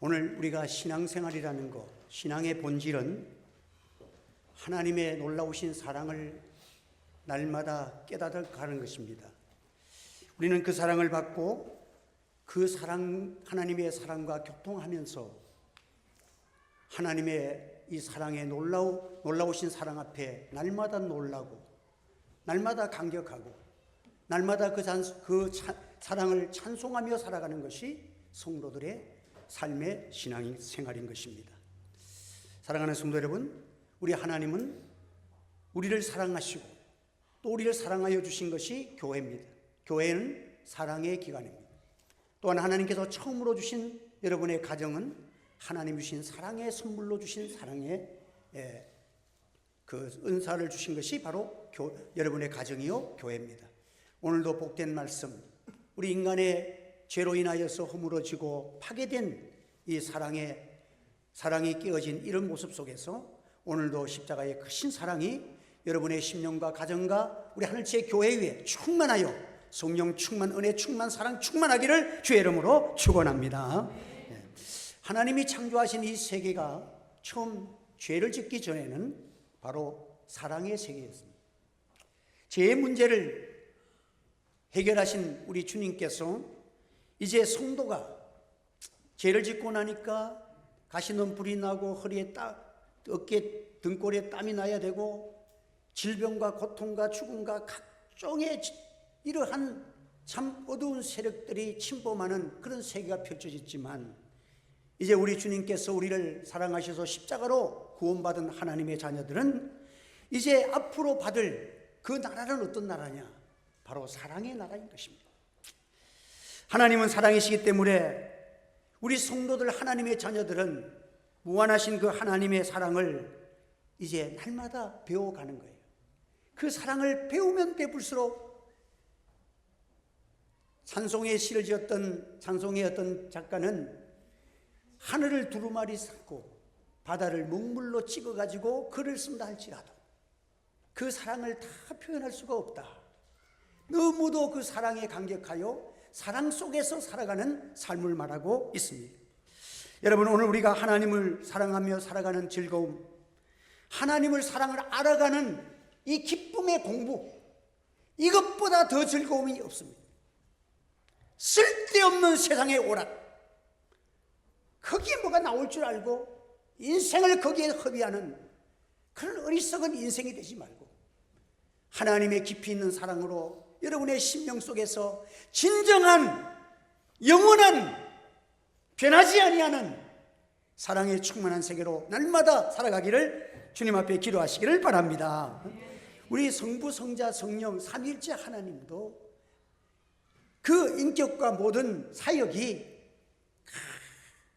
오늘 우리가 신앙생활이라는 것, 신앙의 본질은 하나님의 놀라우신 사랑을 날마다 깨닫아 가는 것입니다. 우리는 그 사랑을 받고 그 사랑, 하나님의 사랑과 교통하면서 하나님의 이 사랑의 놀라우, 놀라우신 사랑 앞에 날마다 놀라고, 날마다 감격하고, 날마다 그, 잔, 그 차, 사랑을 찬송하며 살아가는 것이 성도들의 삶의 신앙 생활인 것입니다. 사랑하는 성도 여러분, 우리 하나님은 우리를 사랑하시고 또 우리를 사랑하여 주신 것이 교회입니다. 교회는 사랑의 기관입니다. 또한 하나님께서 처음으로 주신 여러분의 가정은 하나님 주신 사랑의 선물로 주신 사랑의 예, 그 은사를 주신 것이 바로 교, 여러분의 가정이요 교회입니다. 오늘도 복된 말씀, 우리 인간의 죄로 인하여서 허물어지고 파괴된 이 사랑의 사랑이 깨어진 이런 모습 속에서 오늘도 십자가의 크신 사랑이 여러분의 심령과 가정과 우리 하늘지의 교회 위에 충만하여 성령 충만, 은혜 충만, 사랑 충만하기를 주의 이름으로 축원합니다. 예. 하나님이 창조하신 이 세계가 처음 죄를 짓기 전에는 바로 사랑의 세계였습니다. 죄의 문제를 해결하신 우리 주님께서 이제 성도가 죄를 짓고 나니까 가시는 불이 나고 허리에 따, 어깨 등골에 땀이 나야 되고 질병과 고통과 죽음과 각종의 이러한 참 어두운 세력들이 침범하는 그런 세계가 펼쳐졌지만 이제 우리 주님께서 우리를 사랑하셔서 십자가로 구원받은 하나님의 자녀들은 이제 앞으로 받을 그 나라는 어떤 나라냐? 바로 사랑의 나라인 것입니다. 하나님은 사랑이시기 때문에 우리 성도들 하나님의 자녀들은 무한하신 그 하나님의 사랑을 이제 날마다 배워가는 거예요. 그 사랑을 배우면 배울수록 찬송의 시를 지었던 찬송의 어떤 작가는 하늘을 두루마리 삼고 바다를 먹물로 찍어가지고 글을 쓴다 할지라도 그 사랑을 다 표현할 수가 없다. 너무도 그 사랑에 감격하여 사랑 속에서 살아가는 삶을 말하고 있습니다. 여러분 오늘 우리가 하나님을 사랑하며 살아가는 즐거움, 하나님을 사랑을 알아가는 이 기쁨의 공부, 이것보다 더 즐거움이 없습니다. 쓸데없는 세상의 오락, 거기에 뭐가 나올 줄 알고 인생을 거기에 허비하는 그런 어리석은 인생이 되지 말고 하나님의 깊이 있는 사랑으로 여러분의 심령 속에서 진정한 영원한 변하지 아니하는 사랑에 충만한 세계로 날마다 살아가기를 주님 앞에 기도하시기를 바랍니다. 우리 성부, 성자, 성령 삼일째 하나님도 그 인격과 모든 사역이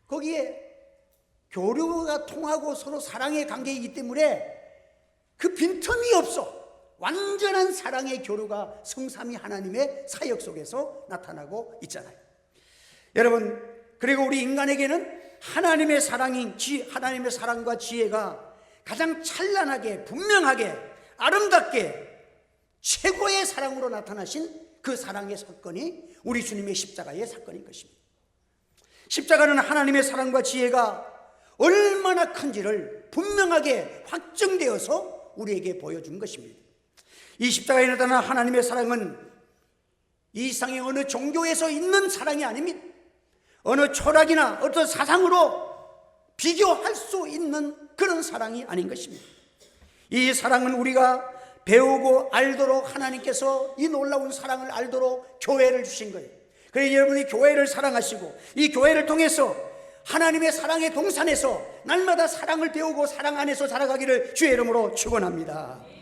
거기에 교류가 통하고 서로 사랑의 관계이기 때문에 그 빈틈이 없어. 완전한 사랑의 교류가 성삼위 하나님의 사역 속에서 나타나고 있잖아요. 여러분, 그리고 우리 인간에게는 하나님의 사랑인 지, 하나님의 사랑과 지혜가 가장 찬란하게, 분명하게, 아름답게 최고의 사랑으로 나타나신 그 사랑의 사건이 우리 주님의 십자가의 사건인 것입니다. 십자가는 하나님의 사랑과 지혜가 얼마나 큰지를 분명하게 확정되어서 우리에게 보여준 것입니다. 이 십자가에 나타난 하나님의 사랑은 이 세상의 어느 종교에서 있는 사랑이 아닙니다. 어느 철학이나 어떤 사상으로 비교할 수 있는 그런 사랑이 아닌 것입니다. 이 사랑은 우리가 배우고 알도록 하나님께서 이 놀라운 사랑을 알도록 교회를 주신 거예요. 그래서 여러분이 교회를 사랑하시고 이 교회를 통해서 하나님의 사랑의 동산에서 날마다 사랑을 배우고 사랑 안에서 자라가기를 주의 이름으로 축원합니다.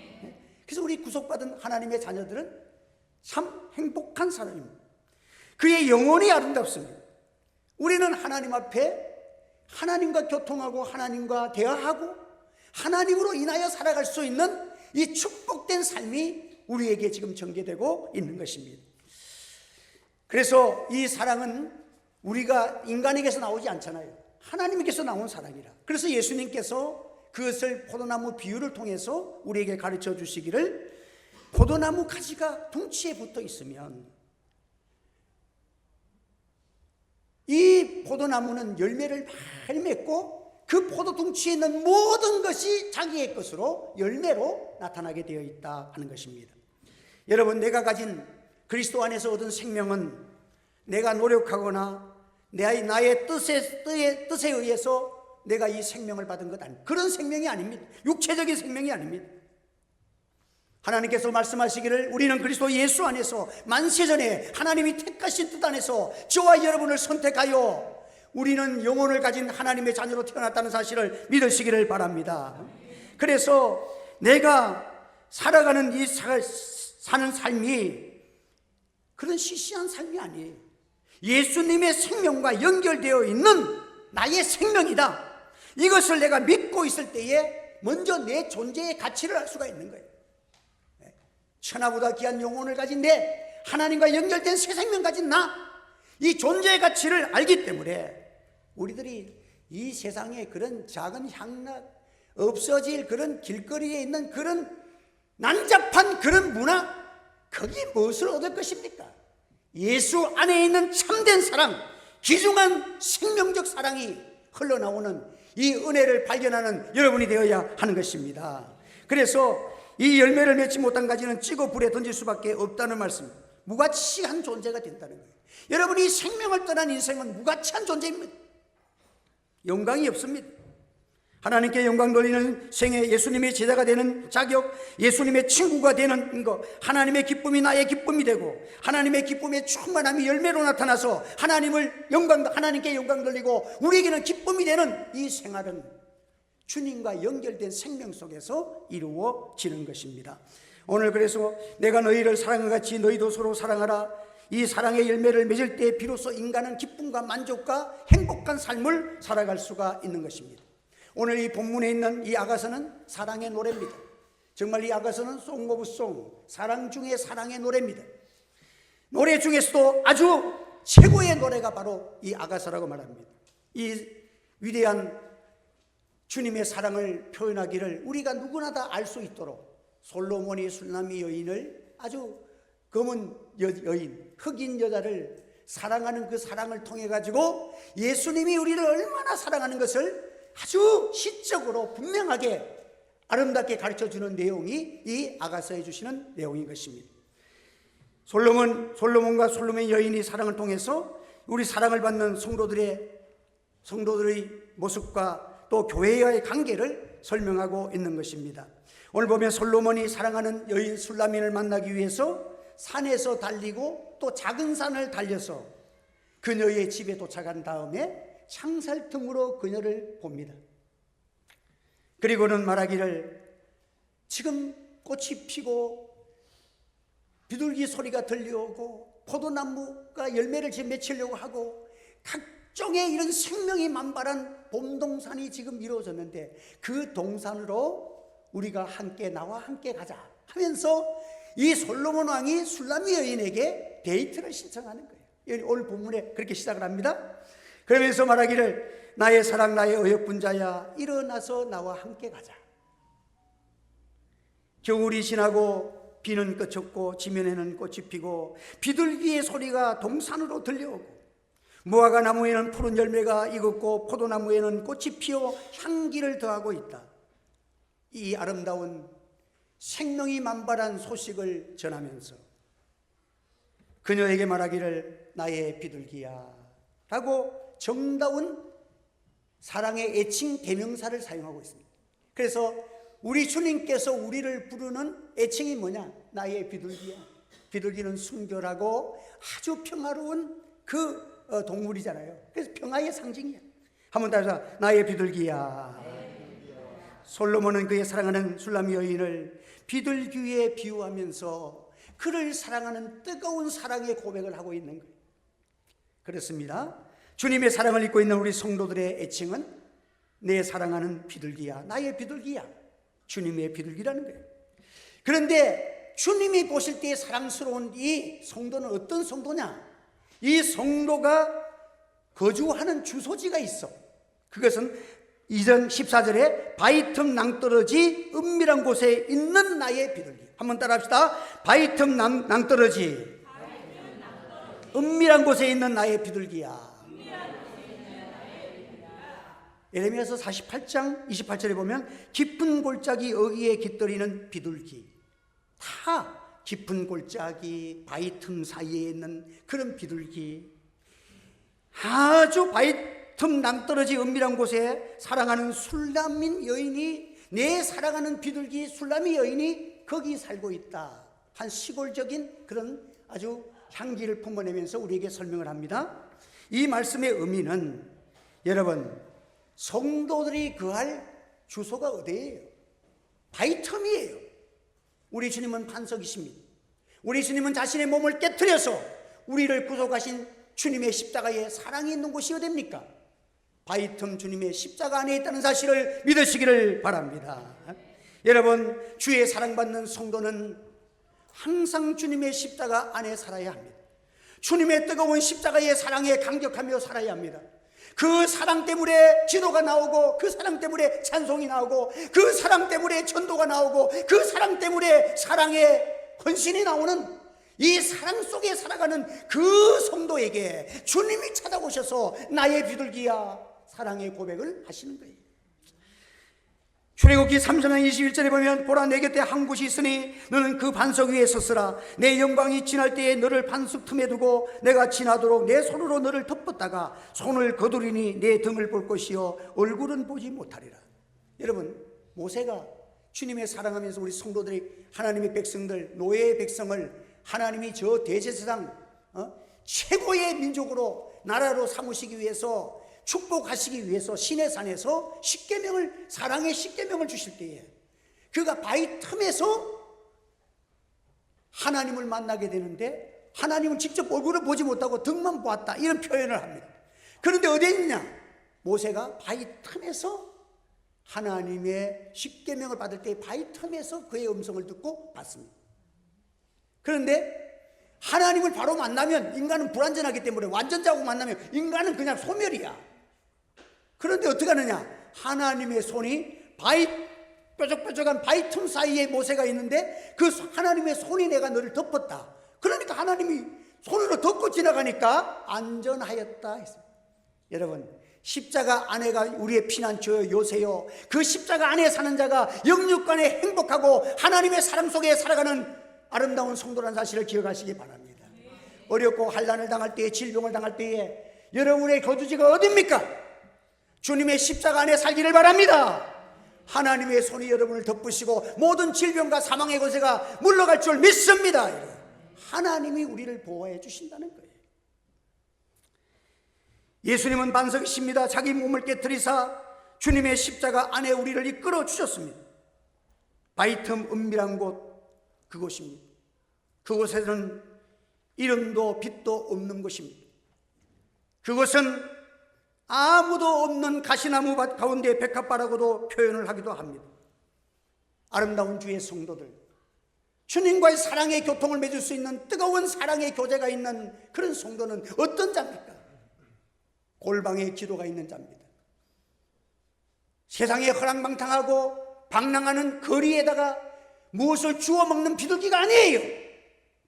그래서 우리 구속받은 하나님의 자녀들은 참 행복한 사람입니다. 그의 영혼이 아름답습니다. 우리는 하나님 앞에 하나님과 교통하고 하나님과 대화하고 하나님으로 인하여 살아갈 수 있는 이 축복된 삶이 우리에게 지금 전개되고 있는 것입니다. 그래서 이 사랑은 우리가 인간에게서 나오지 않잖아요. 하나님께서 나온 사랑이라. 그래서 예수님께서 그것을 포도나무 비유를 통해서 우리에게 가르쳐 주시기를 포도나무 가지가 둥치에 붙어 있으면 이 포도나무는 열매를 많이 맺고 그 포도 둥치에 있는 모든 것이 자기의 것으로 열매로 나타나게 되어 있다 하는 것입니다. 여러분 내가 가진 그리스도 안에서 얻은 생명은 내가 노력하거나 내 나의 뜻에, 뜻에, 뜻에 의해서 내가 이 생명을 받은 것 아니 그런 생명이 아닙니다. 육체적인 생명이 아닙니다. 하나님께서 말씀하시기를 우리는 그리스도 예수 안에서 만세전에 하나님이 택하신 뜻 안에서 저와 여러분을 선택하여 우리는 영혼을 가진 하나님의 자녀로 태어났다는 사실을 믿으시기를 바랍니다. 그래서 내가 살아가는 이 사, 사는 삶이 그런 시시한 삶이 아니에요. 예수님의 생명과 연결되어 있는 나의 생명이다. 이것을 내가 믿고 있을 때에 먼저 내 존재의 가치를 알 수가 있는 거예요. 천하보다 귀한 영혼을 가진 내 하나님과 연결된 새 생명 가진 나 이 존재의 가치를 알기 때문에 우리들이 이 세상에 그런 작은 향락 없어질 그런 길거리에 있는 그런 난잡한 그런 문화 거기 무엇을 얻을 것입니까? 예수 안에 있는 참된 사랑, 귀중한 생명적 사랑이 흘러나오는 이 은혜를 발견하는 여러분이 되어야 하는 것입니다. 그래서 이 열매를 맺지 못한 가지는 찌고 불에 던질 수밖에 없다는 말씀. 무가치한 존재가 된다는 거예요. 여러분이 생명을 떠난 인생은 무가치한 존재입니다. 영광이 없습니다. 하나님께 영광 돌리는 생애 예수님의 제자가 되는 자격, 예수님의 친구가 되는 것, 하나님의 기쁨이 나의 기쁨이 되고, 하나님의 기쁨의 충만함이 열매로 나타나서 하나님을 영광, 하나님께 영광 돌리고, 우리에게는 기쁨이 되는 이 생활은 주님과 연결된 생명 속에서 이루어지는 것입니다. 오늘 그래서 내가 너희를 사랑과 같이 너희도 서로 사랑하라. 이 사랑의 열매를 맺을 때 비로소 인간은 기쁨과 만족과 행복한 삶을 살아갈 수가 있는 것입니다. 오늘 이 본문에 있는 이 아가서는 사랑의 노래입니다. 정말 이 아가서는 송 오브 송, 사랑 중의 사랑의 노래입니다. 노래 중에서도 아주 최고의 노래가 바로 이 아가서라고 말합니다. 이 위대한 주님의 사랑을 표현하기를 우리가 누구나 다 알 수 있도록 솔로몬이 술남이 여인을 아주 검은 여 인, 흑인 여자를 사랑하는 그 사랑을 통해 가지고 예수님이 우리를 얼마나 사랑하는 것을 아주 시적으로 분명하게 아름답게 가르쳐 주는 내용이 이 아가서에 주시는 내용인 것입니다. 솔로몬 솔로몬과 솔로몬 여인이 사랑을 통해서 우리 사랑을 받는 성도들의 성도들의 모습과 또 교회와의 관계를 설명하고 있는 것입니다. 오늘 보면 솔로몬이 사랑하는 여인 술라민을 만나기 위해서 산에서 달리고 또 작은 산을 달려서 그녀의 집에 도착한 다음에 창살틈으로 그녀를 봅니다. 그리고는 말하기를 지금 꽃이 피고 비둘기 소리가 들려오고 포도나무가 열매를 지금 맺히려고 하고 각종의 이런 생명이 만발한 봄동산이 지금 이루어졌는데 그 동산으로 우리가 함께 나와 함께 가자 하면서 이 솔로몬 왕이 술라미 여인에게 데이트를 신청하는 거예요. 오늘 본문에 그렇게 시작을 합니다. 그러면서 말하기를 나의 사랑 나의 어여분자야 일어나서 나와 함께 가자. 겨울이 지나고 비는 그쳤고 지면에는 꽃이 피고 비둘기의 소리가 동산으로 들려오고 무화과 나무에는 푸른 열매가 익었고 포도나무에는 꽃이 피어 향기를 더하고 있다. 이 아름다운 생명이 만발한 소식을 전하면서 그녀에게 말하기를 나의 비둘기야 라고 정다운 사랑의 애칭 대명사를 사용하고 있습니다. 그래서 우리 주님께서 우리를 부르는 애칭이 뭐냐? 나의 비둘기야. 비둘기는 순결하고 아주 평화로운 그 어, 동물이잖아요. 그래서 평화의 상징이야. 한번 따라서 나의 비둘기야. 솔로몬은 그의 사랑하는 술람 여인을 비둘기에 비유하면서 그를 사랑하는 뜨거운 사랑의 고백을 하고 있는 거예요. 그렇습니다. 주님의 사랑을 잊고 있는 우리 성도들의 애칭은 내 사랑하는 비둘기야, 나의 비둘기야, 주님의 비둘기라는 거예요. 그런데 주님이 보실 때 사랑스러운 이 성도는 어떤 성도냐? 이 성도가 거주하는 주소지가 있어. 그것은 이전 14절에 바위 틈 낭떠러지 은밀한 곳에 있는 나의 비둘기. 한번 따라 합시다. 바위 틈 낭, 낭떠러지. 은밀한 곳에 있는 나의 비둘기야. 에레미야서 48장 28절에 보면 깊은 골짜기 어귀에 깃들이는 비둘기 다 깊은 골짜기 바위 틈 사이에 있는 그런 비둘기. 아주 바위 틈 남떨어지 은밀한 곳에 사랑하는 술람인 여인이 내 사랑하는 비둘기 술람이 여인이 거기 살고 있다. 한 시골적인 그런 아주 향기를 품어내면서 우리에게 설명을 합니다. 이 말씀의 의미는 여러분 성도들이 거할 주소가 어디예요? 바위틈이에요. 우리 주님은 반석이십니다. 우리 주님은 자신의 몸을 깨뜨려서 우리를 구속하신 주님의 십자가에 사랑이 있는 곳이 어딥니까? 바위틈 주님의 십자가 안에 있다는 사실을 믿으시기를 바랍니다. 여러분, 주의 사랑받는 성도는 항상 주님의 십자가 안에 살아야 합니다. 주님의 뜨거운 십자가의 사랑에 감격하며 살아야 합니다. 그 사랑 때문에 지도가 나오고 그 사랑 때문에 찬송이 나오고 그 사랑 때문에 전도가 나오고 그 사랑 때문에 사랑의 헌신이 나오는 이 사랑 속에 살아가는 그 성도에게 주님이 찾아오셔서 나의 비둘기야 사랑의 고백을 하시는 거예요. 출애굽기 3장 21절에 보면 보라 내 곁에 한 곳이 있으니 너는 그 반석 위에 섰으라 내 영광이 지날 때에 너를 반석 틈에 두고 내가 지나도록 내 손으로 너를 덮었다가 손을 거두리니 내 등을 볼 것이요 얼굴은 보지 못하리라 여러분 모세가 주님의 사랑하면서 우리 성도들이 하나님의 백성들 노예의 백성을 하나님이 저 대제사장 어? 최고의 민족으로 나라로 삼으시기 위해서 축복하시기 위해서 신의 산에서 십계명을 사랑의 십계명을 주실 때에 그가 바위 틈에서 하나님을 만나게 되는데 하나님은 직접 얼굴을 보지 못하고 등만 보았다 이런 표현을 합니다. 그런데 어디 있냐? 모세가 바위 틈에서 하나님의 십계명을 받을 때 바위 틈에서 그의 음성을 듣고 받습니다. 그런데 하나님을 바로 만나면 인간은 불완전하기 때문에 완전자고 만나면 인간은 그냥 소멸이야. 그런데 어떻게 하느냐? 하나님의 손이 바위 뾰족뾰족한 바위 틈 사이에 모세가 있는데 그 하나님의 손이 내가 너를 덮었다. 그러니까 하나님이 손으로 덮고 지나가니까 안전하였다 했습니다. 여러분 십자가 안에가 우리의 피난처요 요새요 그 십자가 안에 사는 자가 영육간에 행복하고 하나님의 사랑 속에 살아가는 아름다운 성도라는 사실을 기억하시기 바랍니다. 어렵고 환란을 당할 때에 질병을 당할 때에 여러분의 거주지가 어딥니까? 주님의 십자가 안에 살기를 바랍니다. 하나님의 손이 여러분을 덮으시고 모든 질병과 사망의 권세가 물러갈 줄 믿습니다. 하나님이 우리를 보호해 주신다는 거예요. 예수님은 반석이십니다. 자기 몸을 깨뜨리사 주님의 십자가 안에 우리를 이끌어 주셨습니다. 바이틈 은밀한 곳 그곳입니다. 그곳에는 이름도 빛도 없는 곳입니다. 그곳은 아무도 없는 가시나무 밭 가운데 백합바라고도 표현을 하기도 합니다. 아름다운 주의 성도들, 주님과의 사랑의 교통을 맺을 수 있는 뜨거운 사랑의 교제가 있는 그런 성도는 어떤 자입니까? 골방에 기도가 있는 자입니다. 세상에 허랑방탕하고 방랑하는 거리에다가 무엇을 주워 먹는 비둘기가 아니에요.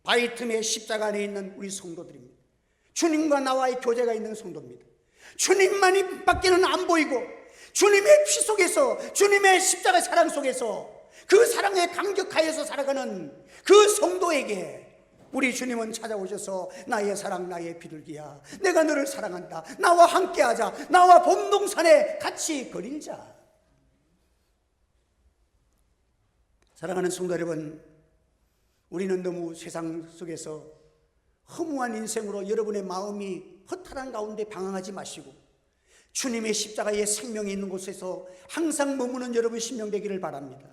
바위 틈에 십자가 안에 있는 우리 성도들입니다. 주님과 나와의 교제가 있는 성도입니다. 주님만이 밖에는 안 보이고 주님의 피 속에서 주님의 십자가 사랑 속에서 그 사랑에 감격하여서 살아가는 그 성도에게 우리 주님은 찾아오셔서 나의 사랑 나의 비둘기야. 내가 너를 사랑한다. 나와 함께하자. 나와 봄동산에 같이 거닐자. 사랑하는 성도 여러분 우리는 너무 세상 속에서 허무한 인생으로 여러분의 마음이 허탈한 가운데 방황하지 마시고 주님의 십자가에 생명이 있는 곳에서 항상 머무는 여러분 신명 되기를 바랍니다.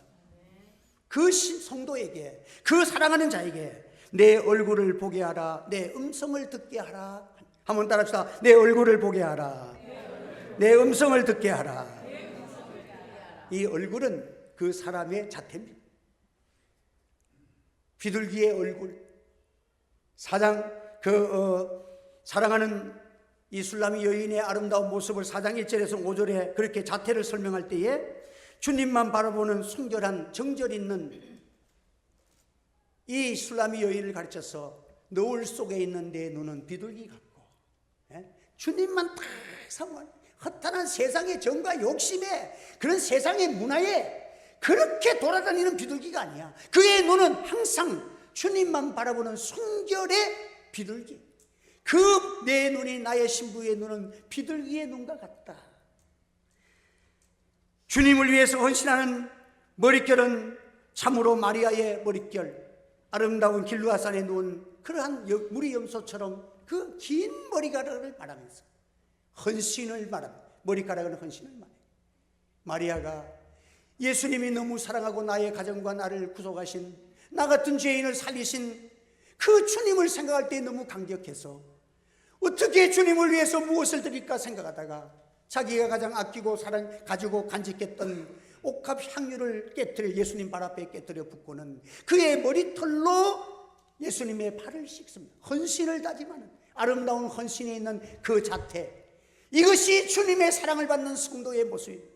그 성도에게 그 사랑하는 자에게 내 얼굴을 보게 하라 내 음성을 듣게 하라. 한번 따라합시다. 내 얼굴을 보게 하라. 내 음성을 듣게 하라. 이 얼굴은 그 사람의 자태입니다. 비둘기의 얼굴. 사장 그 어, 사랑하는 이슬람이 여인의 아름다운 모습을 사장 1절에서 5절에 그렇게 자태를 설명할 때에 주님만 바라보는 순결한 정절 있는 이 술람이 여인을 가르쳐서 노을 속에 있는 내 눈은 비둘기 같고 예? 주님만 딱 사모한 허탄한 세상의 정과 욕심에 그런 세상의 문화에 그렇게 돌아다니는 비둘기가 아니야. 그의 눈은 항상 주님만 바라보는 순결의 비둘기. 그 내 눈이 나의 신부의 눈은 비둘기의 눈과 같다. 주님을 위해서 헌신하는 머릿결은 참으로 마리아의 머릿결, 아름다운 길루아산에 누운 그러한 여- 무리 염소처럼 그 긴 머리카락을 말하면서 헌신을 말합니다. 머리카락은 헌신을 말해. 마리아가 예수님이 너무 사랑하고 나의 가정과 나를 구속하신 나 같은 죄인을 살리신 그 주님을 생각할 때 너무 감격해서 어떻게 주님을 위해서 무엇을 드릴까 생각하다가 자기가 가장 아끼고 사랑 가지고 간직했던 옥합 향유를 깨뜨려 예수님 발 앞에 깨뜨려 붓고는 그의 머리털로 예수님의 발을 씻습니다. 헌신을 다짐하는 아름다운 헌신에 있는 그 자태. 이것이 주님의 사랑을 받는 성도의 모습입니다.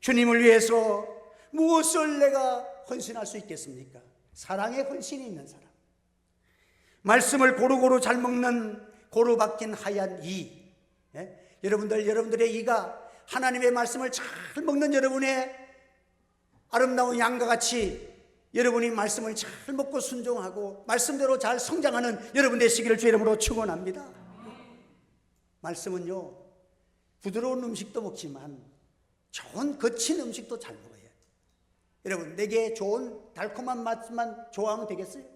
주님을 위해서 무엇을 내가 헌신할 수 있겠습니까? 사랑의 헌신이 있는 사람. 말씀을 고루고루 잘 먹는 고루 박힌 하얀 이. 예? 여러분들, 여러분들의 이가 하나님의 말씀을 잘 먹는 여러분의 아름다운 양과 같이 여러분이 말씀을 잘 먹고 순종하고 말씀대로 잘 성장하는 여러분 되시기를 주 이름으로 축원합니다. 말씀은요 부드러운 음식도 먹지만 좋은 거친 음식도 잘 먹어요. 여러분 내게 좋은 달콤한 맛만 좋아하면 되겠어요?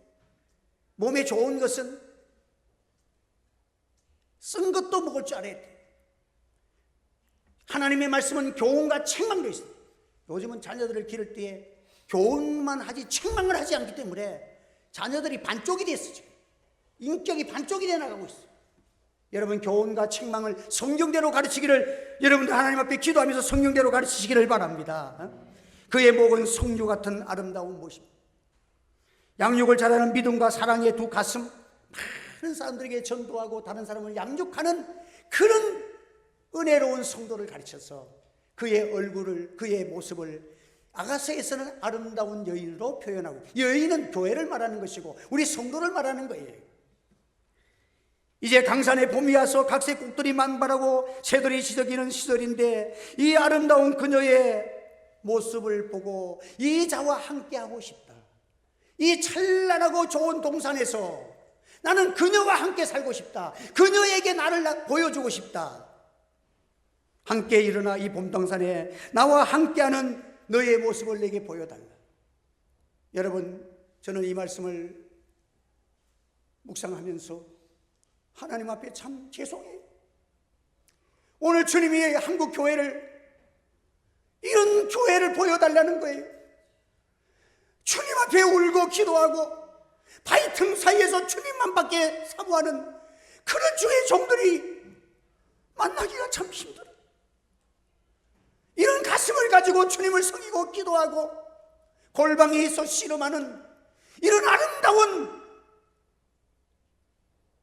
몸에 좋은 것은 쓴 것도 먹을 줄 알아야 돼. 하나님의 말씀은 교훈과 책망도 있어요. 요즘은 자녀들을 기를 때에 교훈만 하지 책망을 하지 않기 때문에 자녀들이 반쪽이 됐어 지금. 인격이 반쪽이 돼 나가고 있어. 여러분 교훈과 책망을 성경대로 가르치기를 여러분들 하나님 앞에 기도하면서 성경대로 가르치시기를 바랍니다. 어? 그의 목은 성류 같은 아름다운 모습. 양육을 잘하는 믿음과 사랑의 두 가슴. 많은 사람들에게 전도하고 다른 사람을 양육하는 그런 은혜로운 성도를 가르쳐서 그의 얼굴을 그의 모습을 아가서에서는 아름다운 여인으로 표현하고 여인은 교회를 말하는 것이고 우리 성도를 말하는 거예요. 이제 강산에 봄이 와서 각색 꽃들이 만발하고 새들이 지저귀는 시절인데 이 아름다운 그녀의 모습을 보고 이 자와 함께하고 싶다. 이 찬란하고 좋은 동산에서 나는 그녀와 함께 살고 싶다. 그녀에게 나를 나- 보여주고 싶다. 함께 일어나 이 봄동산에 나와 함께하는 너의 모습을 내게 보여달라. 여러분, 저는 이 말씀을 묵상하면서 하나님 앞에 참 죄송해요. 오늘 주님이 한국 교회를 이런 교회를 보여달라는 거예요. 주님 앞에 울고 기도하고 바위 틈 사이에서 주님만 밖에 사모하는 그런 주의 종들이 만나기가 참 힘들어. 이런 가슴을 가지고 주님을 섬기고 기도하고 골방에서 씨름하는 이런 아름다운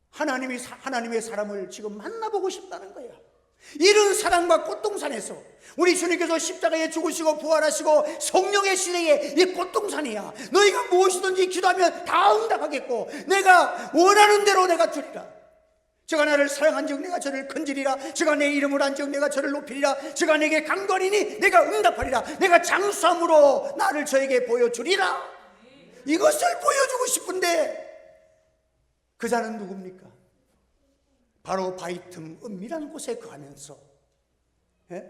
하나님이 사- 하나님의 사람을 지금 만나보고 싶다는 거야. 이런 사랑과 꽃동산에서 우리 주님께서 십자가에 죽으시고 부활하시고 성령의 시대에 이 꽃동산이야. 너희가 무엇이든지 기도하면 다 응답하겠고 내가 원하는 대로 내가 주리라. 저가 나를 사랑한즉 내가 저를 건지리라. 저가 내 이름을 한즉 내가 저를 높이리라. 저가 내게 강거리니 내가 응답하리라. 내가 장수함으로 나를 저에게 보여주리라. 이것을 보여주고 싶은데 그 자는 누굽니까? 바로 바이틈 은밀한 곳에 거하면서 예?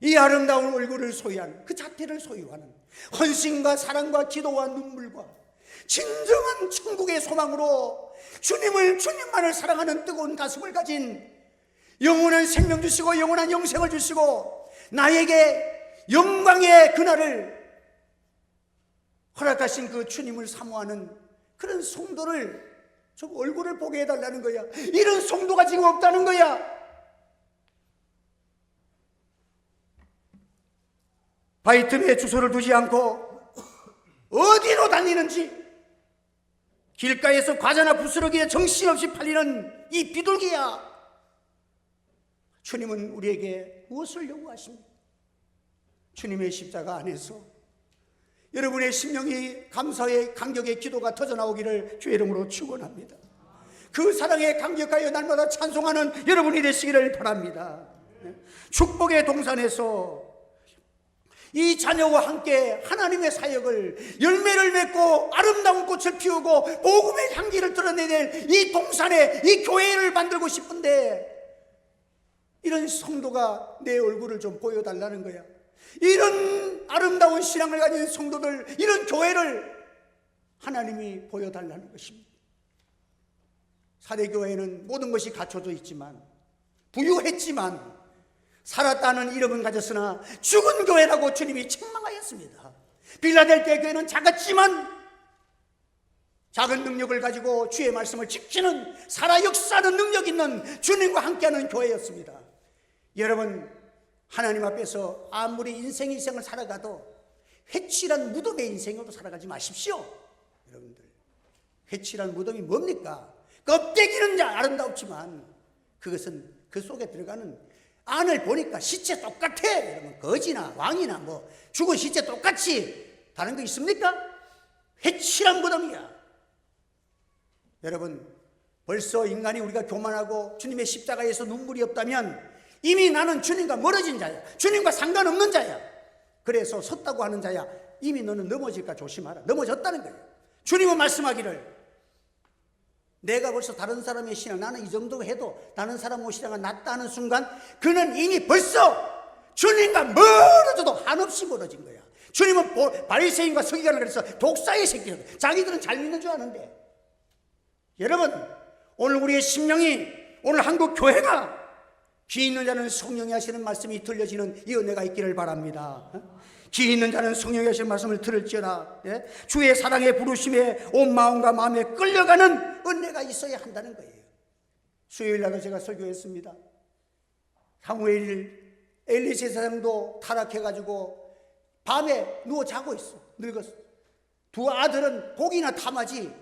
이 아름다운 얼굴을 소유하는 그 자태를 소유하는 헌신과 사랑과 기도와 눈물과 진정한 천국의 소망으로 주님을 주님만을 사랑하는 뜨거운 가슴을 가진 영원한 생명 주시고 영원한 영생을 주시고 나에게 영광의 그날을 허락하신 그 주님을 사모하는 그런 성도를 저 얼굴을 보게 해달라는 거야. 이런 성도가 지금 없다는 거야. 바이틈에 주소를 두지 않고 어디로 다니는지 길가에서 과자나 부스러기에 정신없이 팔리는 이 비둘기야. 주님은 우리에게 무엇을 요구하십니까? 주님의 십자가 안에서 여러분의 심령이 감사의 감격의 기도가 터져나오기를 주의 이름으로 축원합니다. 그 사랑에 감격하여 날마다 찬송하는 여러분이 되시기를 바랍니다. 예? 축복의 동산에서 이 자녀와 함께 하나님의 사역을 열매를 맺고 아름다운 꽃을 피우고 복음의 향기를 드러내낼 이 동산에 이 교회를 만들고 싶은데 이런 성도가 내 얼굴을 좀 보여달라는 거야. 이런 아름다운 신앙을 가진 성도들, 이런 교회를 하나님이 보여달라는 것입니다. 사대교회는 모든 것이 갖춰져 있지만, 부유했지만, 살았다는 이름은 가졌으나 죽은 교회라고 주님이 책망하였습니다. 빌라델피아 교회는 작았지만 작은 능력을 가지고 주의 말씀을 지키는 살아 역사하는 능력 있는 주님과 함께하는 교회였습니다. 여러분 하나님 앞에서 아무리 인생 인생을 살아가도 회칠한 무덤의 인생으로 살아가지 마십시오. 여러분들 회칠한 무덤이 뭡니까? 껍데기는 자 아름답지만 그것은 그 속에 들어가는 안을 보니까 시체 똑같아. 여러분 거지나 왕이나 뭐 죽은 시체 똑같이 다른 거 있습니까? 회칠한 무덤이야. 여러분 벌써 인간이 우리가 교만하고 주님의 십자가에서 눈물이 없다면 이미 나는 주님과 멀어진 자야. 주님과 상관없는 자야. 그래서 섰다고 하는 자야. 이미 너는 넘어질까 조심하라. 넘어졌다는 거예요. 주님은 말씀하기를 내가 벌써 다른 사람의 신앙 나는 이 정도 해도 다른 사람의 신앙은 낫다는 순간 그는 이미 벌써 주님과 멀어져도 한없이 멀어진 거야. 주님은 바리새인과 서기관을 그래서 독사의 새끼들 자기들은 잘 믿는 줄 아는데 여러분 오늘 우리의 심령이 오늘 한국 교회가 귀 있는 자는 성령이 하시는 말씀이 들려지는 이 은혜가 있기를 바랍니다. 귀 있는 자는 성령이 하시는 말씀을 들을지어다. 예? 주의 사랑에 부르심에 온 마음과 마음에 끌려가는 은혜가 있어야 한다는 거예요. 수요일 날도 제가 설교했습니다. 사무엘 엘리 제사장도 타락해가지고 밤에 누워 자고 있어. 늙었어. 두 아들은 복이나 탐하지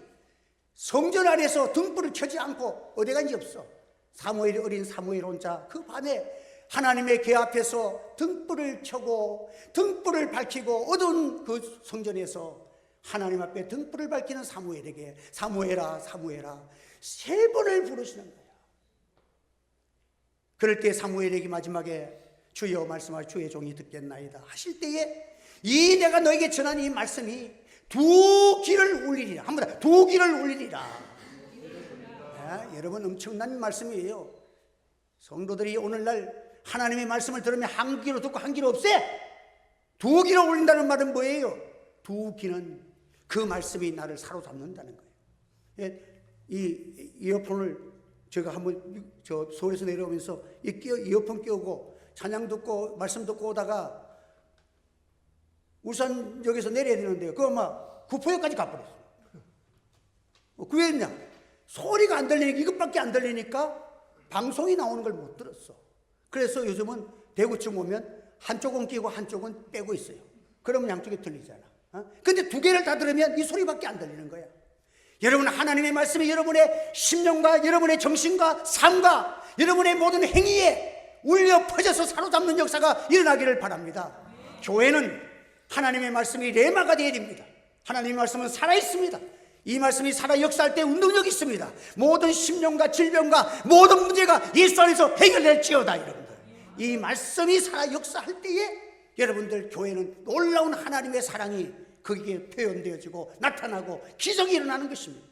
성전 안에서 등불을 켜지 않고 어디 간지 없어. 사무엘 어린 사무엘 혼자 그 밤에 하나님의 궤 앞에서 등불을 켜고 등불을 밝히고 어두운 그 성전에서 하나님 앞에 등불을 밝히는 사무엘에게 사무엘아 사무엘아 세 번을 부르시는 거야. 그럴 때 사무엘에게 마지막에 주여 말씀하시 주의 종이 듣겠나이다. 하실 때에 이 내가 너에게 전한 이 말씀이 두 귀를 울리리라. 한번 두 귀를 울리리라 네, 여러분 엄청난 말씀이에요 성도들이 오늘날 하나님의 말씀을 들으면 한 귀로 듣고 한 귀로 없애 두 귀로 울린다는 말은 뭐예요? 두 귀는 그 말씀이 나를 사로잡는다는 거예요 예, 이 이어폰을 제가 한번 저 서울에서 내려오면서 이 끼어, 이어폰 끼우고 찬양 듣고 말씀 듣고 오다가 울산역에서 내려야 되는데요. 그거 막 구포역까지 가버렸어요. 어, 그왜 그랬냐? 소리가 안 들리니까 이것밖에 안 들리니까 방송이 나오는 걸 못 들었어. 그래서 요즘은 대구쯤 오면 한쪽은 끼고 한쪽은 빼고 있어요. 그러면 양쪽이 들리잖아. 어? 근데 두 개를 다 들으면 이 소리밖에 안 들리는 거야. 여러분 하나님의 말씀이 여러분의 심령과 여러분의 정신과 삶과 여러분의 모든 행위에 울려 퍼져서 사로잡는 역사가 일어나기를 바랍니다. 교회는 하나님의 말씀이 레마가 되어야 됩니다. 하나님의 말씀은 살아 있습니다. 이 말씀이 살아 역사할 때 운동력이 있습니다. 모든 심령과 질병과 모든 문제가 예수 안에서 해결될지어다 여러분들. 이 말씀이 살아 역사할 때에 여러분들 교회는 놀라운 하나님의 사랑이 거기에 표현되어지고 나타나고 기적이 일어나는 것입니다.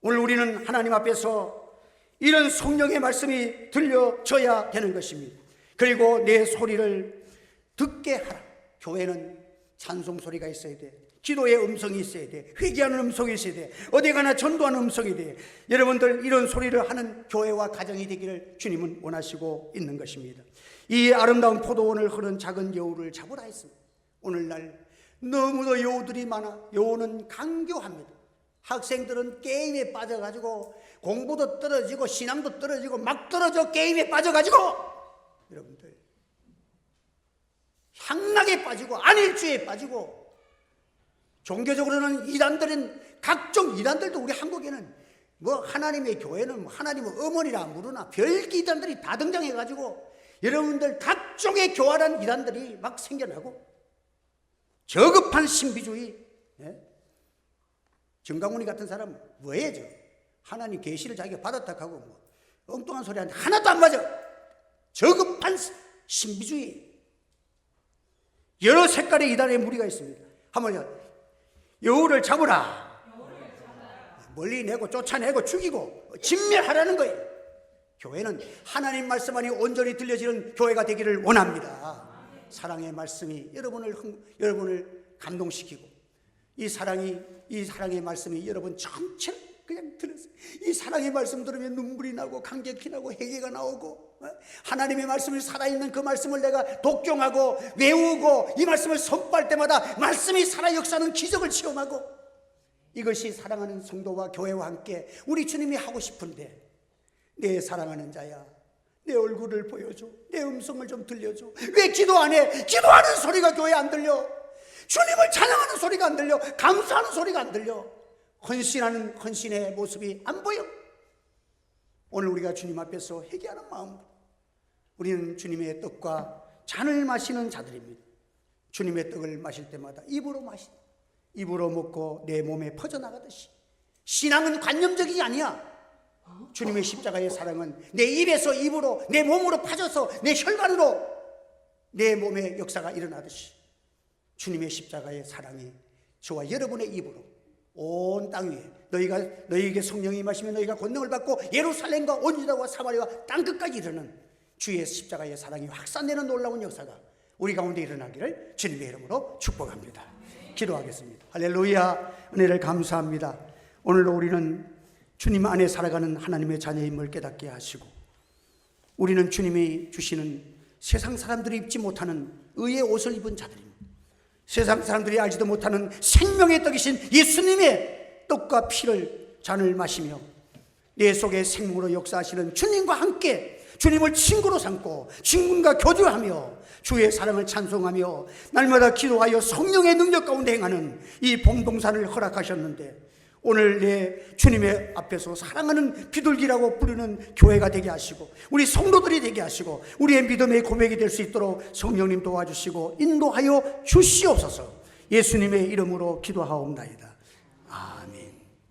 오늘 우리는 하나님 앞에서 이런 성령의 말씀이 들려져야 되는 것입니다. 그리고 내 소리를 듣게 하라. 교회는 찬송 소리가 있어야 돼. 기도의 음성이 있어야 돼. 회개하는 음성이 있어야 돼. 어디 가나 전도하는 음성이 돼. 여러분들 이런 소리를 하는 교회와 가정이 되기를 주님은 원하시고 있는 것입니다. 이 아름다운 포도원을 흐른 작은 여우를 잡으라 했습니다. 오늘날 너무도 여우들이 많아. 여우는 강교합니다. 학생들은 게임에 빠져가지고 공부도 떨어지고 신앙도 떨어지고 막 떨어져 게임에 빠져가지고 여러분들 향락에 빠지고 안일주의에 빠지고 종교적으로는 이단들은 각종 이단들도 우리 한국에는 뭐 하나님의 교회는 뭐 하나님의 어머니라 부르나 별기 이단들이 다 등장해가지고 여러분들 각종의 교활한 이단들이 막 생겨나고 저급한 신비주의 예? 정강훈이 같은 사람 뭐해 저 하나님 계시를 자기가 받았다 하고 뭐 엉뚱한 소리 하는데 하나도 안 맞아 저급한 신비주의. 여러 색깔의 이단의 무리가 있습니다. 한번 여우를 잡으라. 멀리 내고 쫓아내고 죽이고 진멸하라는 거예요. 교회는 하나님 말씀 안이 온전히 들려지는 교회가 되기를 원합니다. 사랑의 말씀이 여러분을 흥- 여러분을 감동시키고 이 사랑이 이 사랑의 말씀이 여러분 전체를 그냥 들으세요. 이 사랑의 말씀 들으면 눈물이 나고 감격이 나고 회개가 나오고 어? 하나님의 말씀이 살아있는 그 말씀을 내가 독경하고 외우고 이 말씀을 선포할 때마다 말씀이 살아 역사하는 기적을 체험하고 이것이 사랑하는 성도와 교회와 함께 우리 주님이 하고 싶은데 내 사랑하는 자야 내 얼굴을 보여줘 내 음성을 좀 들려줘 왜 기도 안 해? 기도하는 소리가 교회 안 들려 주님을 찬양하는 소리가 안 들려 감사하는 소리가 안 들려 헌신하는 헌신의 모습이 안 보여. 오늘 우리가 주님 앞에서 회개하는 마음으로 우리는 주님의 떡과 잔을 마시는 자들입니다. 주님의 떡을 마실 때마다 입으로 마신다 입으로 먹고 내 몸에 퍼져나가듯이. 신앙은 관념적이 아니야. 주님의 십자가의 사랑은 내 입에서 입으로 내 몸으로 파져서 내 혈관으로 내 몸의 역사가 일어나듯이 주님의 십자가의 사랑이 저와 여러분의 입으로 온 땅 위에 너희가 너희에게 성령이 마시면 너희가 권능을 받고 예루살렘과 온 유다와 사마리아와 땅 끝까지 이르는 주의 십자가의 사랑이 확산되는 놀라운 역사가 우리 가운데 일어나기를 주님의 이름으로 축복합니다. 기도하겠습니다. 할렐루야 은혜를 감사합니다. 오늘도 우리는 주님 안에 살아가는 하나님의 자녀임을 깨닫게 하시고 우리는 주님이 주시는 세상 사람들이 입지 못하는 의의 옷을 입은 자들입니다. 세상 사람들이 알지도 못하는 생명의 떡이신 예수님의 떡과 피를 잔을 마시며 내 속에 생명으로 역사하시는 주님과 함께 주님을 친구로 삼고 친구과 교주하며 주의 사랑을 찬송하며 날마다 기도하여 성령의 능력 가운데 행하는 이 봉동산을 허락하셨는데 오늘 내 주님의 앞에서 사랑하는 비둘기라고 부르는 교회가 되게 하시고 우리 성도들이 되게 하시고 우리의 믿음의 고백이 될 수 있도록 성령님 도와주시고 인도하여 주시옵소서 예수님의 이름으로 기도하옵나이다. 아멘.